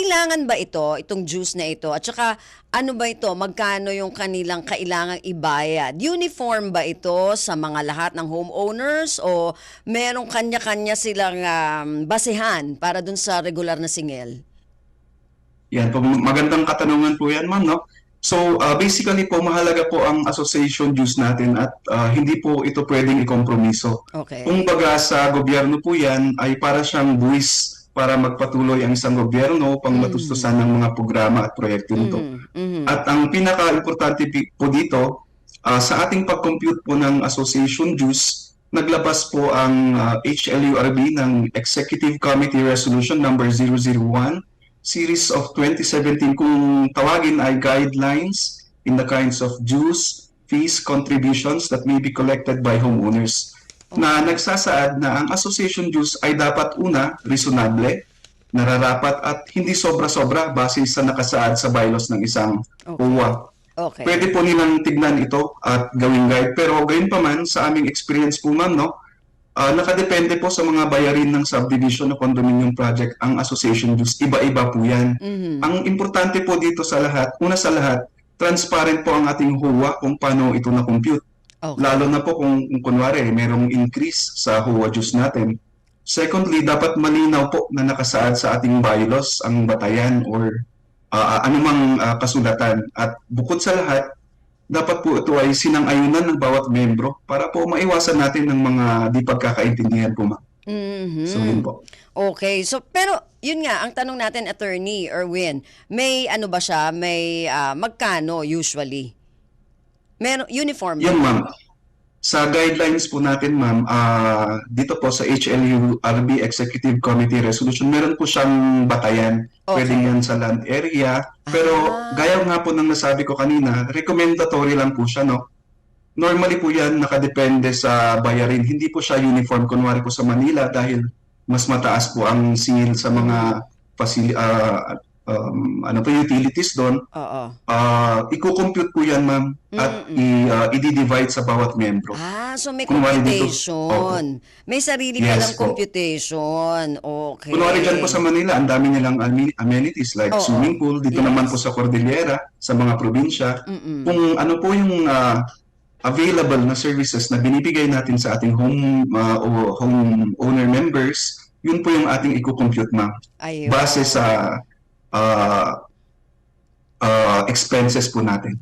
kailangan ba ito, itong juice na ito? At saka, ano ba ito? Magkano yung kanilang kailangang ibayad? Uniform ba ito sa mga lahat ng homeowners o merong kanya-kanya silang um, basehan para dun sa regular na singil? Yan po, magandang katanungan po yan, ma'am, no? So, uh, basically po, mahalaga po ang association dues natin at uh, hindi po ito pwedeng ikompromiso. Okay. Kung baga sa gobyerno po yan, ay para siyang buwis para magpatuloy ang isang gobyerno pang matustusan ng mga programa at proyekto nito. Mm, mhm. At ang pinaka-importante pi- po dito, ah, sa ating pag-compute po ng association dues, naglabas po ang ah, HLURB ng Executive Committee Resolution number 001, series of 2017 kung tawagin ay guidelines in the kinds of dues, fees, contributions that may be collected by homeowners na nagsasaad na ang association dues ay dapat una, reasonable, nararapat at hindi sobra-sobra base sa nakasaad sa bylaws ng isang Okay. OWA. Okay. Pwede po nilang tignan ito at gawing guide. Pero gayon pa man, sa aming experience po ma'am, no, ah, nakadepende po sa mga bayarin ng subdivision o condominium project ang association dues. Iba-iba po yan. Mhm. Ang importante po dito sa lahat, una sa lahat, transparent po ang ating HOA kung paano ito na-compute. Okay. Lalo na po kung, kung kunwari merong increase sa HOA dues natin. Secondly, dapat malinaw po na nakasaad sa ating bylaws ang batayan or ah, anumang ah, kasulatan. At bukod sa lahat, dapat po ito ay sinang-ayunan ng bawat membro para po maiwasan natin ng mga di pagkakaintindihan po. ma'am. Mhm. So yun po. Okay. So, pero yun nga, ang tanong natin, attorney Erwin, may ano ba siya, may ah, magkano usually? Meron, uniform? Yan ma'am. Sa guidelines po natin ma'am, ah, dito po sa HLU-RB Executive Committee Resolution, meron po siyang batayan. Okay. Pwede yan sa land area. Pero Ah. gaya nga po ng nasabi ko kanina, recommendatory lang po siya, no? Normally po yan nakadepende sa bayarin. Hindi po siya uniform. Kunwari po sa Manila dahil mas mataas po ang singil sa mga facil- ah, um, ano po, utilities doon. Oo. Ah, i-compute po yan, ma'am, at i- ah, i-divide sa bawat membro. Ah, so may Kunwari dito- computation. May sarili Yes palang po. computation. Okay. Kunwari dyan po sa Manila, ang dami nilang amen- amenities like Oo. swimming pool. Dito Yes. naman po sa Cordillera, sa mga probinsya. Mm-mm. Kung ano po yung ah, available na services na binibigay natin sa ating home ah, o home owner members, yun po yung ating i-compute, ma'am. Ayun. Base sa ah, ah, expenses po natin.